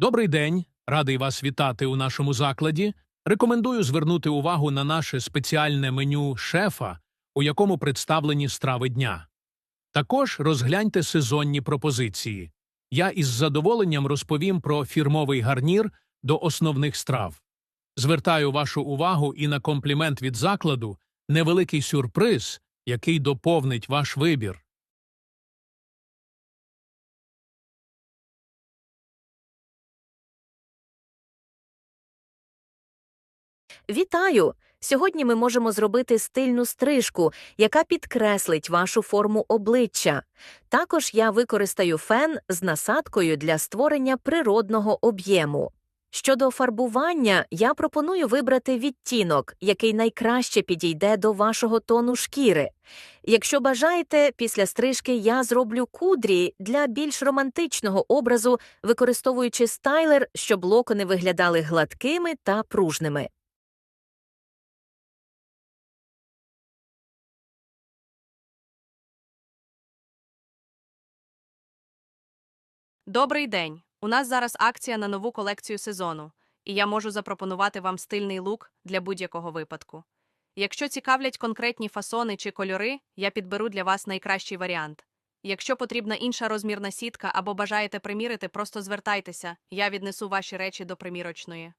Добрий день, радий вас вітати у нашому закладі. Рекомендую звернути увагу на наше спеціальне меню шефа, у якому представлені страви дня. Також розгляньте сезонні пропозиції. Я із задоволенням розповім про фірмовий гарнір до основних страв. Звертаю вашу увагу і на комплімент від закладу невеликий сюрприз, який доповнить ваш вибір. Вітаю! Сьогодні ми можемо зробити стильну стрижку, яка підкреслить вашу форму обличчя. Також я використаю фен з насадкою для створення природного об'єму. Щодо фарбування, я пропоную вибрати відтінок, який найкраще підійде до вашого тону шкіри. Якщо бажаєте, після стрижки я зроблю кудрі для більш романтичного образу, використовуючи стайлер, щоб локони виглядали гладкими та пружними. Добрий день! У нас зараз акція на нову колекцію сезону, і я можу запропонувати вам стильний лук для будь-якого випадку. Якщо цікавлять конкретні фасони чи кольори, я підберу для вас найкращий варіант. Якщо потрібна інша розмірна сітка або бажаєте примірити, просто звертайтеся, я віднесу ваші речі до примірочної.